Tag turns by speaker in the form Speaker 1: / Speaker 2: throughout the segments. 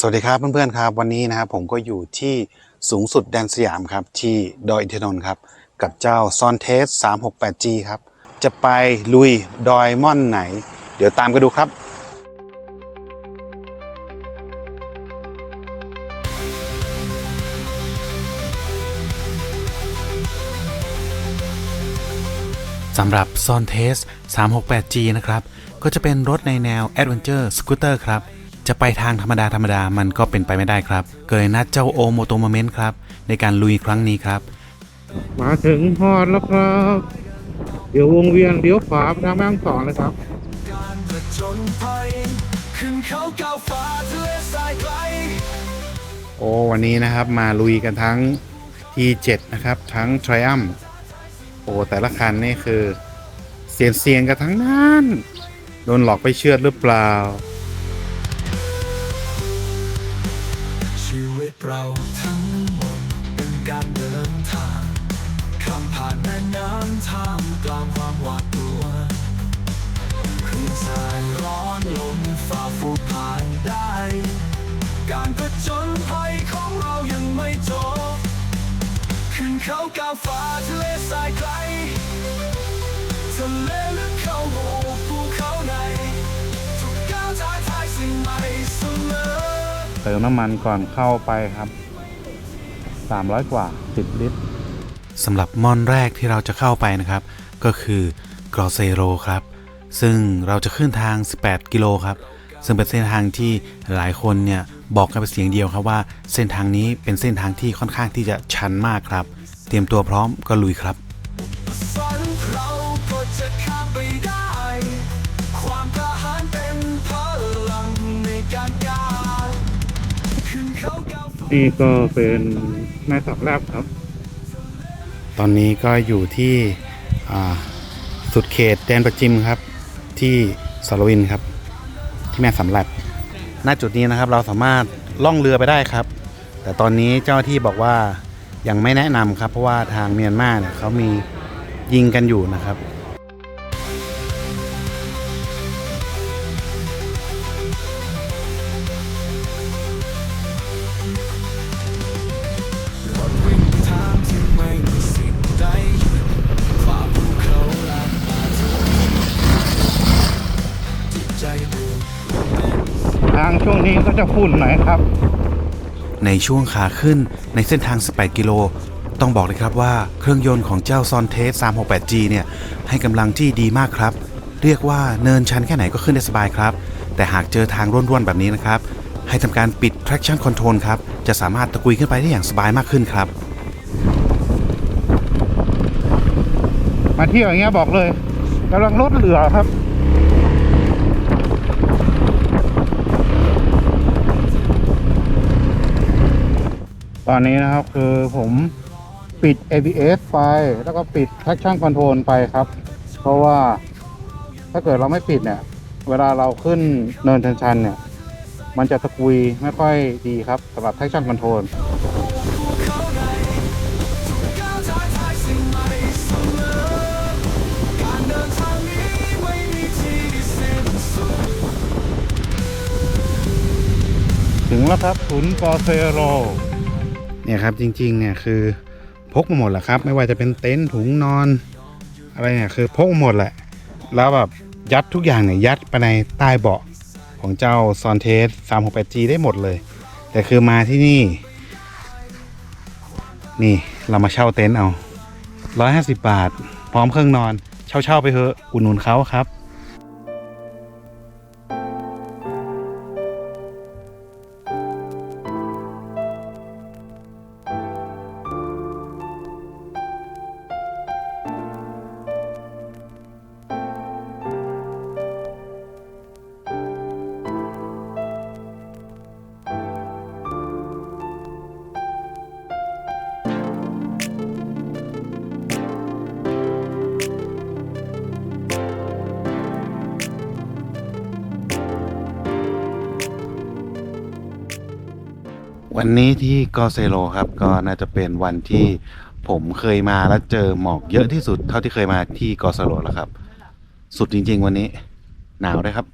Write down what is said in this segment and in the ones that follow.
Speaker 1: สวัสดีครับเพื่อนๆครับ วันนี้นะครับผมก็อยู่ที่สูงสุดแดนสยามครับ ที่ดอยอินทนนท์ครับ กับเจ้าซอนเทส 368G ครับ จะไปลุยดอยม่อนไหน เดี๋ยวตามกันดูครับ
Speaker 2: สำหรับ s o n t e s 368G นะครับ ก็จะเป็นรถในแนว Adventure Scooter ครับ จะไปทางธรรมดาธรรมดามันก็เป็นไปไม่ได้ครับ เกยนัดเจ้าโอโมโตโมเมนต์ครับ ในการลุยครั้งนี้ครับ
Speaker 3: มาถึงฮอดแล้วครับ เดี๋ยววงเวียนเลี้ยวขวาไปทางแม่ฮ่องสอนเลยครับ
Speaker 4: การผจญภัยขึ้นเขาก้าวฟ้าทะเลทรายไกล
Speaker 1: โอ้วันนี้นะครับมาลุยกันทั้ง T7 นะครับ ทั้ง Triumph โอ้แต่ละคันนี่คือเสียนเสียนๆกันทั้งนั้น โดนหลอกไปเชื่อดหรือเปล่า
Speaker 4: เราทั้งหมดเป็นการเดินทางข้ามผ่านแม่น้ำท่ามกลางความหวาดกลัวคืนทรายร้อนลมฝ่าฟูผ่านได้ การผจญภัยของเรายังไม่จบ ขึ้นเขากาฟ้าทะเลทรายไกลทะเลลึก เติ
Speaker 3: มน้ำมันก่อนเข้าไปครับ 300 กว่า 10 ลิตร
Speaker 2: สำหรับม่อนแรกที่เราจะเข้าไปนะครับ ก็คือกรอเซโรครับ ซึ่งเราจะขึ้นทาง 18 กิโลครับ ซึ่งเป็นเส้นทางที่หลายคนเนี่ยบอกกันเป็นเสียงเดียวครับว่าเส้นทางนี้เป็นเส้นทางที่ค่อนข้างที่จะชันมากครับ เตรียมตัวพร้อมก็ลุยครับ
Speaker 4: เราก็จะข้ามไปได้ นี่ก็เป็
Speaker 3: นแม่สับแลบครับ
Speaker 1: ตอนนี้ก็อยู่ที่สุดเขตแดนประจิมครับ ที่สารวินครับ ที่แม่สำหรับณจุดนี้นะครับเราสามารถล่องเรือไปได้ครับ แต่ตอนนี้เจ้าที่บอกว่ายังไม่แนะนำครับ เพราะว่าทางเมียนมาเนี่ยเขามียิงกันอยู่นะครับ
Speaker 3: ช่วงนี้ก็จะฝุ่นหน่อยครับ
Speaker 2: ในช่วงขาขึ้นในเส้นทาง 18 กิโล ต้องบอกเลยครับว่าเครื่องยนต์ของเจ้าซอนเทส 368G เนี่ย ให้กำลังที่ดีมากครับ เรียกว่าเนินชันแค่ไหนก็ขึ้นได้สบายครับ แต่หากเจอทางร่วนๆแบบนี้นะครับ ให้ทำการปิด traction control ครับ จะสามารถตะกุยขึ้นไปได้อย่างสบายมากขึ้นครับ
Speaker 3: มาเที่ยวอย่างเงี้ยบอกเลยกำลังลดเหลือครับ ตอนนี้นะครับคือผมปิด ABS ไปแล้วก็ปิด traction control ไปครับ เพราะว่าถ้าเกิดเราไม่ปิดเนี่ย เวลาเราขึ้นเนินชันๆเนี่ย มันจะตะกุยไม่ค่อยดีครับสำหรับ traction control
Speaker 4: เขาในทุกก้าวท้าทายสิ่งใหม่เสมอนทางนี้ไม่มีที่สิ้นสุด
Speaker 3: ถึงแล้วครับศูนย์กอเซโร
Speaker 1: เนี่ยครับจริงๆเนี่ยคือพกมาหมดแหละครับ ไม่ว่าจะเป็นเต็นท์ถุงนอน อะไรเนี่ยคือพกมาหมดแหละ แล้วแบบยัดทุกอย่างเนี่ยยัดไปในใต้เบาะของเจ้าซอนเทส 368G ได้หมดเลย แต่คือมาที่นี่ นี่เรามาเช่าเต็นท์เอา 150 บาท พร้อมเครื่องนอน เช่าๆไปเถอะอุดหนุนเขาครับ วันนี้ที่กอเซโลครับก็น่าจะเป็นวันที่ผมเคยมาแล้วเจอหมอกเยอะที่สุดเท่าที่เคยมาที่กอเซโลแล้วครับ สุดจริง ๆ วันนี้หนาวด้วยครับ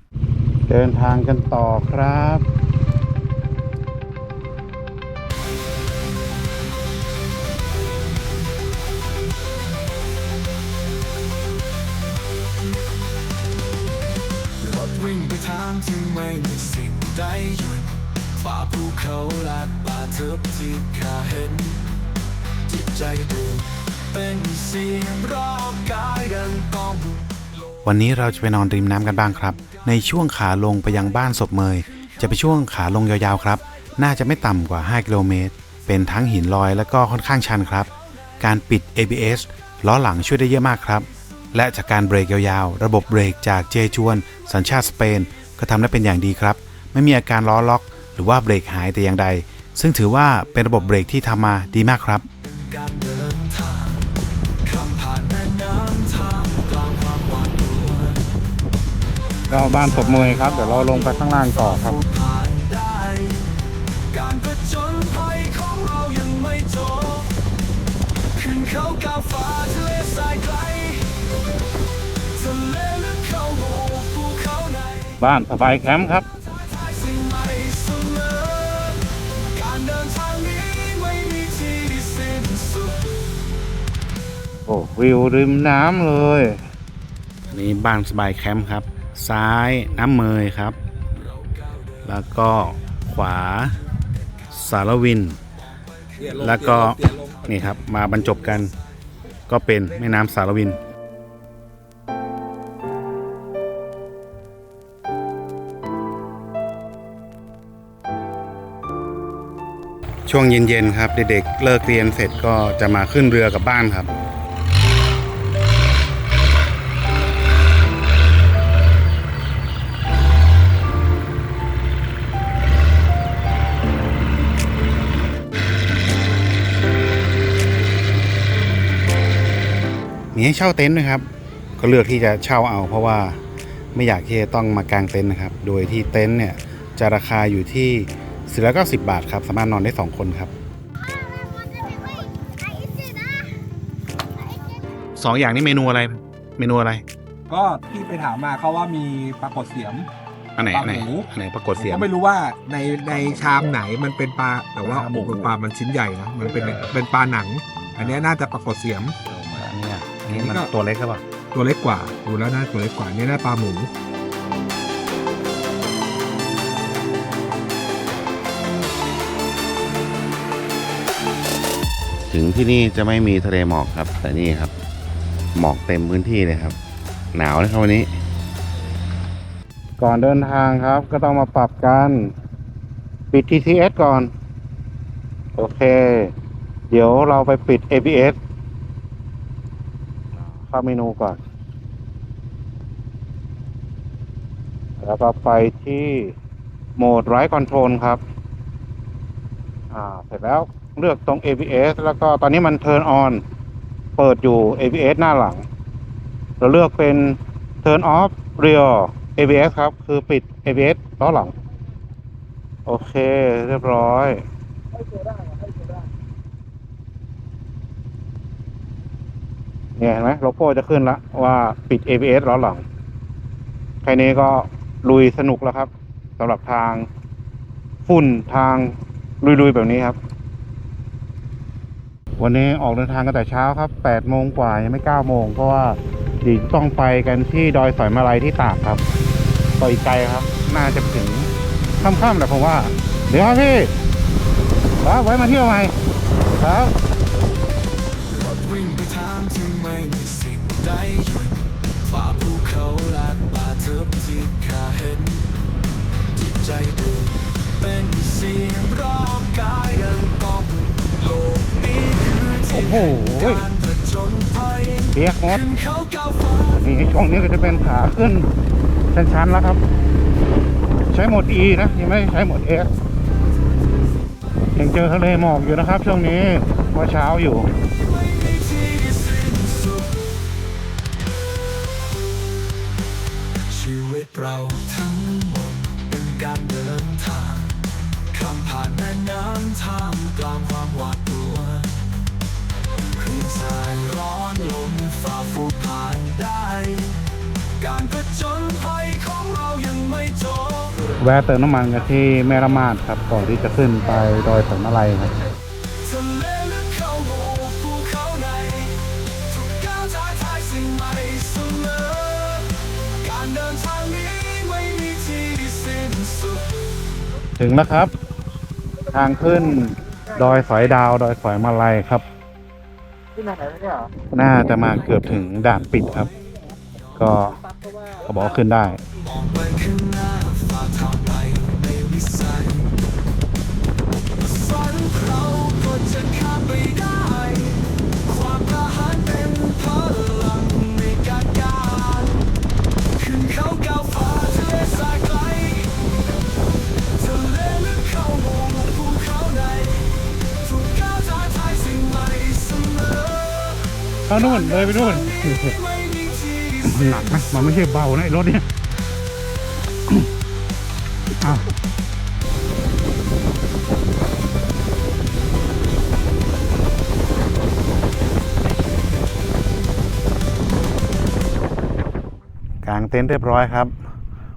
Speaker 3: เดินทางกันต่อครับไปทางที่ไม่
Speaker 4: มีสิ่งใดหยุด ฝ่าภูเขาและป่าทึบที่ข้าเห็น จิตใจดูเป็นเสียงรอบกายดังก้อง
Speaker 2: วันนี้เราจะไปนอนริมน้ำกันบ้างครับ ในช่วงขาลงไปยังบ้านศพเมย จะเป็นช่วงขาลงยาวๆครับ น่าจะไม่ต่ำกว่า 5 กิโลเมตร เป็นทั้งหินลอยและก็ค่อนข้างชันครับ การปิด ABS ล้อหลังช่วยได้เยอะมากครับ และจากการเบรกยาวๆ ระบบเบรกจากเจจวน สัญชาติสเปน ก็ทำได้เป็นอย่างดีครับ ไม่มีอาการล้อล็อก หรือว่าเบรกหายแต่อย่างใด ซึ่งถือว่าเป็นระบบเบรกที่ทำมาดีมากครับ
Speaker 4: การางข้านแม่น้ำทางกลางความหว
Speaker 3: ยครับ เดี๋ยวเราลงไปข้างล่างต่อครับ
Speaker 4: ผ่านได้การผจญภัยของเรายังไม่จบขึ้นเขากาฟ้าทะเลทรายไกลทะเลลึกเขาโบภูเขาใน
Speaker 3: บ้านสบายแคมป์ครับ อ้วิวริมน้ำเลย
Speaker 1: อันนี้บ้านสบายแคมป์ครับ ซ้ายน้ำเมยครับ แล้วก็ขวาสารวิน แล้วก็นี่ครับมาบรรจบกัน ก็เป็นแม่น้ำสารวินช่วงเย็นๆครับเด็กๆเลิกเรียนเสร็จก็จะมาขึ้นเรือกลับบ้านครับ มีให้เช่าเต็นท์นะครับ ก็เลือกที่จะเช่าเอา เพราะว่าไม่อยากที่จะต้องมากางเต็นท์นะครับ โดยที่เต็นท์เนี่ยจะราคาอยู่ที่490บาทครับสามารถนอนได้2คนครับสองอย่างนี้เมนูอะไร เมนูอะไร
Speaker 5: ก็ที่ไปถามมาเขาว่ามีปลากดเสียม
Speaker 1: อันไหนอันไหน
Speaker 5: ปลาหมู
Speaker 1: อันไหนปรากฏ
Speaker 5: ผม
Speaker 1: เสียง
Speaker 5: ก็ไม่รู้ว่าในในชามไหนมันเป็นปลาแต่ว่า
Speaker 1: ปลาหมู
Speaker 5: โอ้โหเป็นปลามันชิ้นใหญ่นะมันเป็นเป็นปลาหนัง อันเนี้ยน่าจะปลากดเสียม
Speaker 1: อั นนี้อะอันนี้มัน
Speaker 5: ก็
Speaker 1: ตัวเล็กก็ปล่ะ
Speaker 5: ตัวเล็กกว่า ดูแล้วน่าตัวเล็กกว่านี่น่าปลาหมู
Speaker 1: ถึงที่นี่จะไม่มีทะเลหมอกครับ แต่นี่ครับ หมอกเต็มพื้นที่เลยครับ หนาวนะครับวันนี้
Speaker 3: ก่อนเดินทางครับ ก็ต้องมาปรับกัน ปิด TTS ก่อน โอเค เดี๋ยวเราไปปิด ABS เข้าเมนูก่อน แล้วก็ไปที่โหมดไร้คอนโทรลครับ อ่า เสร็จแล้วเลือกตรง ABS แล้วก็ตอนนี้มัน Turn on เปิดอยู่ ABS หน้าหลัง เราเลือกเป็น Turn off rear ABS ครับ คือปิด ABS ล้อหลัง โอเค เรียบร้อย เนี่ยเห็นไหมโลโก้จะขึ้นแล้วว่าปิด ABS ล้อหลังแค่นี้ก็ลุยสนุกแล้วครับสำหรับทางฝุ่นทางลุยๆแบบนี้ครับ วันนี้ออกเดินทางกันแต่เช้าครับ8โมงกว่ายังไม่9โมงเพราะว่าดีต้องไปกันที่ดอยสอยมาลัยที่ตากครับต่ออีกไกลครับ น่าจะถึงค่ำๆแหละผมว่า เดี๋ยวครับพี่ครับไว้มาเที่ยวใหม่ครับ
Speaker 4: โอ้
Speaker 3: โห
Speaker 4: แห่งการผจญภัย
Speaker 3: เปียกหมด
Speaker 4: นี่
Speaker 3: ช่วงนี้ก็จะเป็นขาขึ้นชันๆแล้วครับ ใช้หมด E นะยังไม่ใช้หมด S ยังเจอทะเลหมอกอยู่นะครับ ช่วงนี้เมื่อเช้าอยู่
Speaker 4: แวะ
Speaker 3: เติมน้ำมันกันที่แม่ละมาดครับก่อนที่จะขึ้นไปดอยสันอะไรครับ
Speaker 4: ทะเลลึกเข้าโบกภูเขาในทุกก้าวท้าทายสิ่งใหม่เสมอการเดินทางนี้ไม่มีที่สิ้น
Speaker 3: ถึงแล้วครับ ทางขึ้นดอยสอยดาว ดอยสอยมาลัยครับน่าจะมาเกือบถึงด่านปิดครับ ก็เขาบอกว่าขึ้นได้
Speaker 4: สัยฝันเราก็จะข้ามไปได้ ความกล้าหาญเป็นพลังในการการขึ้นเขาก้าวฟ้าทะเลสายไกลทะเลลึกเข้าโมงภูเขาในทุกก้าวท้าทายสิ่งใหม่เสมอ
Speaker 3: เอานู่นเลยไปนู่น
Speaker 4: ไม่มีที่
Speaker 3: หนักนะ มันไม่ใช่เบานะไอ้รถเนี่ย อ้าวางเต็นท์เรียบร้อยครับ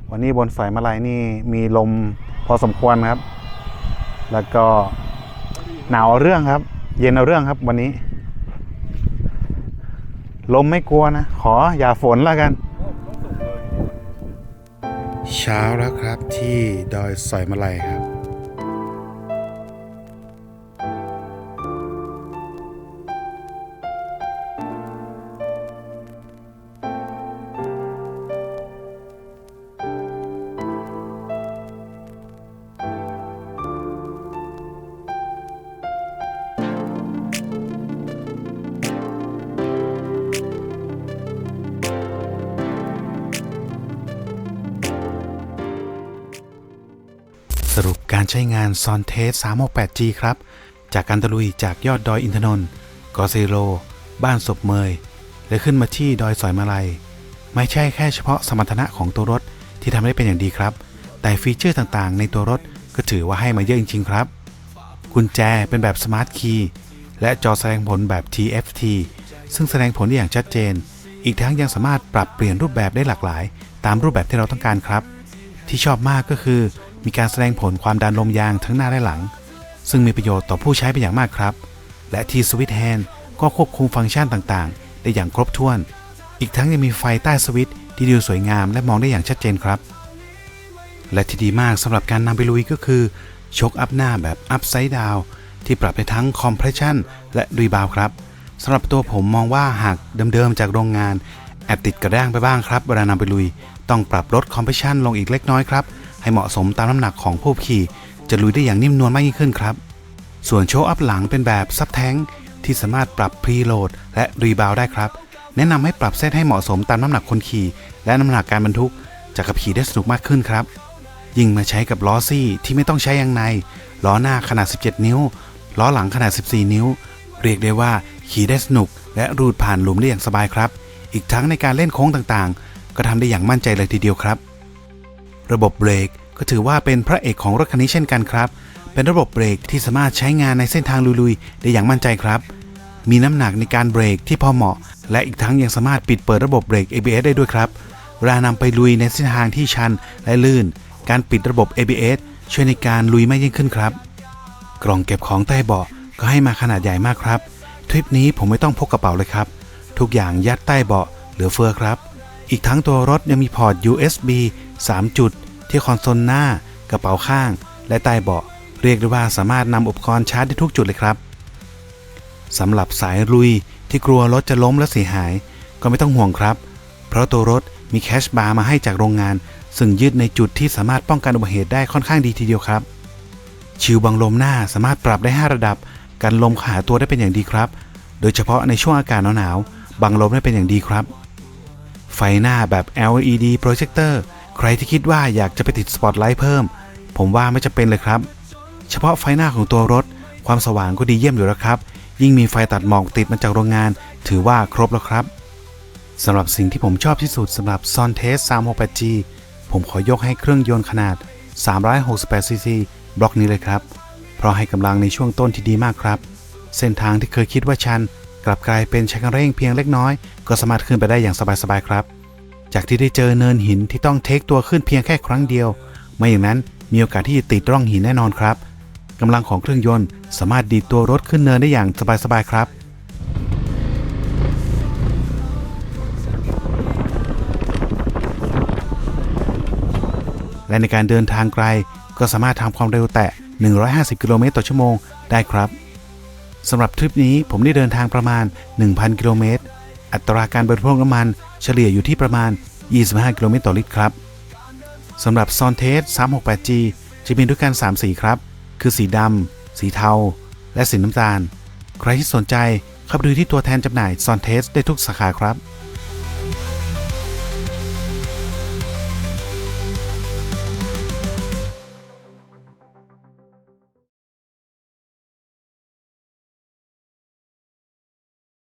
Speaker 3: วันนี้บนสายมาลายนี่มีลมพอสมควรครับ แล้วก็หนาวเอาเรื่องครับ เย็นเอาเรื่องครับวันนี้ ลมไม่กลัวนะ ขออย่าฝนแล้วกัน
Speaker 1: เช้าแล้วครับที่ดอยสอยมาลัยครับ
Speaker 2: การใช้งานซอนเทส 368G ครับ จากการตะลุยจากยอดดอยอินทนนท์กอเซโร บ้านศพเมย และขึ้นมาที่ดอยสอยมาลัย ไม่ใช่แค่เฉพาะสมรรถนะของตัวรถที่ทำได้เป็นอย่างดีครับ แต่ฟีเจอร์ต่างๆ ในตัวรถก็ถือว่าให้มาเยอะจริงๆครับกุญแจเป็นแบบสมาร์ทคีย์และจอแสดงผลแบบ TFT ซึ่งแสดงผลได้อย่างชัดเจน อีกทั้งยังสามารถปรับเปลี่ยนรูปแบบได้หลากหลาย ตามรูปแบบที่เราต้องการครับ ที่ชอบมากก็คือ มีการแสดงผลความดันลมยางทั้งหน้าและหลัง ซึ่งมีประโยชน์ต่อผู้ใช้เป็นอย่างมากครับ และทีสวิตแฮนก็ควบคุมฟังก์ชันต่างๆ ได้อย่างครบถ้วน อีกทั้งยังมีไฟใต้สวิตที่ดูสวยงามและมองได้อย่างชัดเจนครับ และที่ดีมากสำหรับการนำไปลุยก็คือชกอัพหน้าแบบอัพไซด์ดาวที่ปรับได้ทั้งคอมเพรสชันและรีบาวครับสำหรับตัวผมมองว่าหากเดิมๆจากโรงงานแอบติดกระด้างไปบ้างครับเวลานำไปลุย ต้องปรับลดคอมเพรสชันลงอีกเล็กน้อยครับ ให้เหมาะสมตามน้ำหนักของผู้ขี่ จะลุยได้อย่างนิ่มนวลมากยิ่งขึ้นครับ ส่วนโชว์อัพหลังเป็นแบบซับแทงที่สามารถปรับพรีโหลดและรีบาวได้ครับ แนะนำให้ปรับเซตให้เหมาะสมตามน้ำหนักคนขี่ และน้ำหนักการบรรทุกจะขับขี่ได้สนุกมากขึ้นครับ ยิ่งมาใช้กับล้อซี่ที่ไม่ต้องใช้ยางในล้อหน้าขนาด 17 นิ้ว ล้อหลังขนาด 14 นิ้ว เรียกได้ว่าขี่ได้สนุก และรูดผ่านหลุมได้อย่างสบายครับ อีกทั้งในการเล่นโค้งต่างๆ ก็ทำได้อย่างมั่นใจเลยทีเดียวครับ ระบบเบรกก็ถือว่าเป็นพระเอกของรถคันนี้เช่นกันครับ เป็นระบบเบรกที่สามารถใช้งานในเส้นทางลุยๆ ได้อย่างมั่นใจครับ มีน้ำหนักในการเบรกที่พอเหมาะ และอีกทั้งยังสามารถปิดเปิดระบบเบรก ABS ได้ด้วยครับ เวลานำไปลุยในเส้นทางที่ชันและลื่น การปิดระบบ ABS ช่วยในการลุยมากยิ่งขึ้นครับ กล่องเก็บของใต้เบาะก็ให้มาขนาดใหญ่มากครับ ทริปนี้ผมไม่ต้องพกกระเป๋าเลยครับ ทุกอย่างยัดใต้เบาะเหลือเฟือครับ อีกทั้งตัวรถยังมีพอร์ต USB 3 จุด ที่คอนโซลหน้ากระเป๋าข้าง และใต้เบาะ เรียกได้ว่าสามารถนำอุปกรณ์ชาร์จได้ทุกจุดเลยครับสำหรับสายลุยที่กลัวรถจะล้มและเสียหาย ก็ไม่ต้องห่วงครับ เพราะตัวรถมีแคชบาร์มาให้จากโรงงาน ซึ่งยึดในจุดที่สามารถป้องกันอุบัติเหตุได้ค่อนข้างดีทีเดียวครับ ชิวบังลมหน้าสามารถปรับได้ 5 ระดับ กันลมขาตัวได้เป็นอย่างดีครับ โดยเฉพาะในช่วงอากาศหนาวๆบังลมได้เป็นอย่างดีครับ ไฟหน้าแบบ LED projector ใครที่คิดว่าอยากจะไปติดสปอตไลท์เพิ่ม ผมว่าไม่จะเป็นเลยครับ เฉพาะไฟหน้าของตัวรถ ความสว่างก็ดีเยี่ยมอยู่แล้วครับ ยิ่งมีไฟตัดหมอกติดมาจากโรงงาน ถือว่าครบแล้วครับสำหรับสิ่งที่ผมชอบที่สุดสำหรับ s o n t e s 368G ผมขอยกให้เครื่องยนต์ขนาด 368cc บล็อกนี้เลยครับ เพราะให้กำลังในช่วงต้นที่ดีมากครับ เส้นทางที่เคยคิดว่าชัน กลับกลายเป็นชันเร่งเพียงเล็กน้อย ก็สามารถขึ้นไปได้อย่างสบายๆครับ จากที่ได้เจอเนินหินที่ต้องเทคตัวขึ้นเพียงแค่ครั้งเดียว ไม่อย่างนั้นมีโอกาสที่จะติดร่องหินแน่นอนครับกำลังของเครื่องยนต์สามารถดีดตัวรถขึ้นเนินได้อย่างสบายๆครับและในการเดินทางไกลก็สามารถทำความเร็วแตะ 150 กิโลเมตรต่อชั่วโมงได้ครับสำหรับทริปนี้ผมได้เดินทางประมาณ 1,000 กิโลเมตร อัตราการบริโภคน้ำมันเฉลี่ยอยู่ที่ประมาณ 25 กิโลเมตรต่อลิตรครับสำหรับซอนเทส 368G จะมีด้วยกัน 3 สีครับ คือสีดำ สีเทา และสีน้ำตาล ใครที่สนใจเข้าไปดูที่ตัวแทนจำหน่ายซอนเทสได้ทุกสาขาครับ